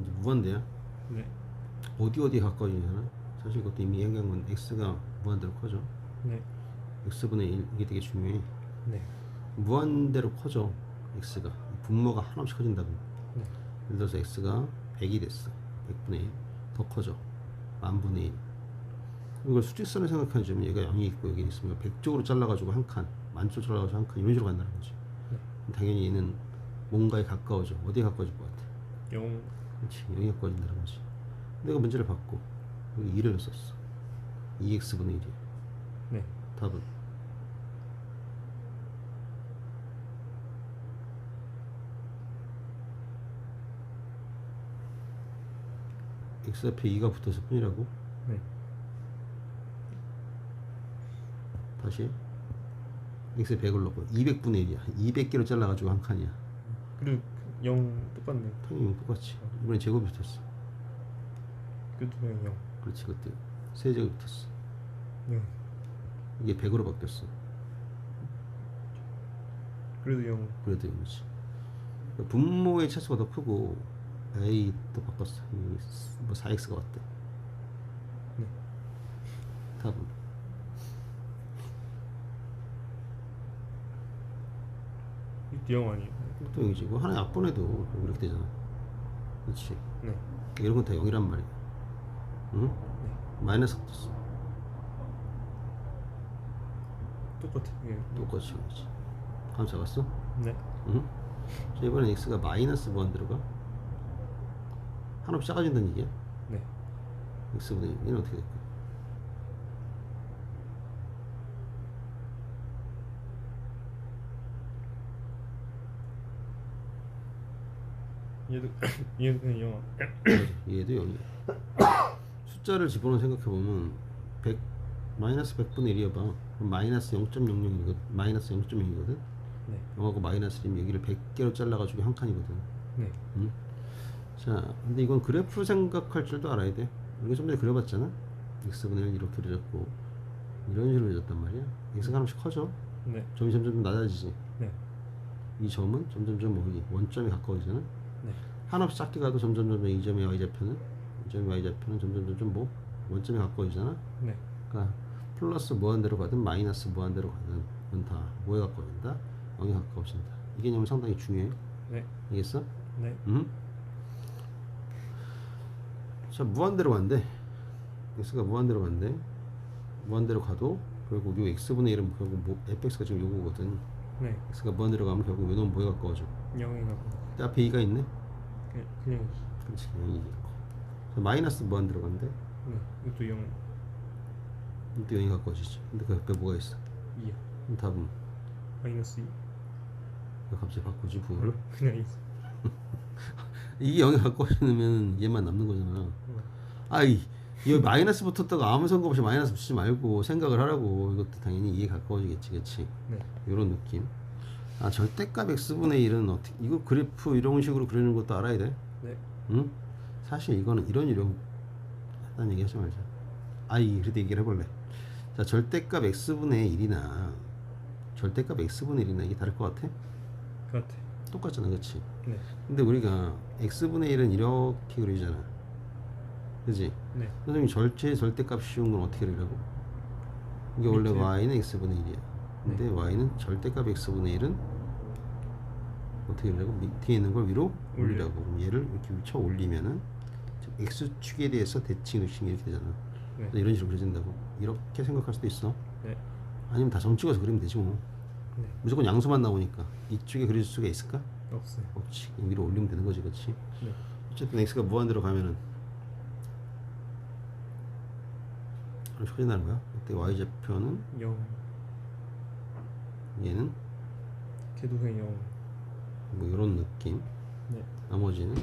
이제 무한대야. 네. 어디 어디에 가까워지냐나 사실 이것도 이미 얘기한 건 x가 무한대로 커져. 네. x분의 1 이게 되게 중요해. 네. 무한대로 커져 x가 분모가 하나씩 커진다고. 네. 예를 들어서 x가 100이 됐어. 100분의 1. 더 커져. 만분의 1. 이걸 수직선을 생각하자면 얘가 0이 있고 여기 있으면 100쪽으로 잘라가지고 한 칸, 만쪽으로 잘라가지고 한 칸 이런 식으로 간다는 거지. 당연히 얘는 뭔가에 가까워져. 어디에 가까워질 것 같아? 0 그렇지. 0이 가까워진다는 거지. 내가 문제를 받고 여기 2를 썼어. 2x분의 1이야. 네. 답은 x 앞에 2가 붙었을 뿐이라고 네. 다시 x에 100을 넣고 200분의 1이야 200개로 잘라가지고 한 칸이야 그리고 0 똑같네. 당연히 똑같이 이번엔 제곱이 붙었어 그것도 그냥 0. 그렇지 그때 세 제곱이 붙었어 네. 이게 100으로 바뀌었어 그래도 0. 그래도 이거지 그러니까 분모의 차수가 더 크고 a 또 바꿨어 이뭐 4x가 왔대 네. 답은 0 아니에요? 또 0이지 뭐 하나의 앞번에도 이렇게 되잖아 그렇지 네. 이런 건 다 0이란 말이야 응? 네. 마이너스 붙었어 똑같아. 예. 똑같이 그렇지 감 잡았어? 네. 응? 자, 이번엔 x가 마이너스 무한 들어가 한없이 작아진다는 얘기야 네. x분의 1 얘는 어떻게 될까? 얘도 얘도 그냥 0. 얘도 0이야 숫자를 집어넣어 생각해 보면 100 마이너스 100분의 1이어봐. 그럼 마이너스 0.00이거든. 마이너스 0.0이거든? 네. 0하고 마이너스 1이면 여기를 100개로 잘라가지고 한 칸이거든. 네. 응? 자 근데 이건 그래프 생각할 줄도 알아야 돼. 우리가 좀 전에 그려봤잖아? x분의 1 이렇게 그려졌고 이런 식으로 그려졌단 말이야. x가 하나씩 커져. 네. 점이 점점 좀 낮아지지. 네. 이 점은 점점점 뭐니 원점에 가까워지잖아 네. 한없이 작게 가도 점점 점점 이 점의 y좌표는 이 점의 y좌표는 점점 점점 뭐 원점에 가까워지잖아 네. 그러니까 플러스 무한대로 가든 마이너스 무한대로 가든 다 뭐에 가까워진다? 0에 가까워진다 이 개념은 상당히 중요해 네. 알겠어? 네. 음? 자 무한대로 간대 x가 무한대로 간대 무한대로 가도 결국 요 x분의 1은 결국 뭐 fx가 지금 요거거든 네. x가 무한대로 가면 결국 요놈 뭐에 가까워져 0이 가고 근데 앞에 2가 있네 그냥 그냥 그렇지 0이 있고 자, 마이너스 무한대로 간대 네. 이것도 0. 또 0이 가까워지지 근데 그 옆에 뭐가 있어 2야. 그럼 답은 마이너스 2. 왜 갑자기 바꾸지 부호를 그냥 2. 이게 0이 가까워지면 얘만 남는 거잖아 네. 아이 이거 마이너스 붙었다고 아무 생각 없이 마이너스 붙이지 말고 생각을 하라고 이것도 당연히 이해 가까워지겠지 그치 네. 이런 느낌 아 절대값 x분의 1은 어떻게 이거 그래프 이런 식으로 그리는 것도 알아야 돼 네. 응? 사실 이거는 이런 이런 딴 얘기 하지 말자 아이 그래도 얘기를 해볼래 자 절대값 x분의 1이나 절대값 x분의 1이나 이게 다를 것 같아? 그 같아. 똑같잖아 그치? 네. 근데 우리가 x분의 1은 이렇게 그리잖아 그지? 네. 선생님 절제 절대값 쉬운 건 어떻게 그리라고? 이게 원래 y는 x분의 1이야 근데 y는 절대값 x분의 1은 어떻게 그리라고? 밑에 있는 걸 위로 올려. 올리라고 그럼 얘를 이렇게 쳐 올리면은 x축에 대해서 대칭 의칭 이렇게 되잖아 네. 이런 식으로 그려진다고 이렇게 생각할 수도 있어 네. 아니면 다 점 찍어서 그리면 되지 뭐 네. 무조건 양수만 나오니까 이쪽에 그릴 수가 있을까? 없어요. 없지 위로 올리면 되는 거지 그렇지 네. 어쨌든 x가 무한대로 가면은 소리 나는 거야 그때 y좌표는 0. 얘는 걔도 그냥 0. 뭐 이런 느낌 네. 나머지는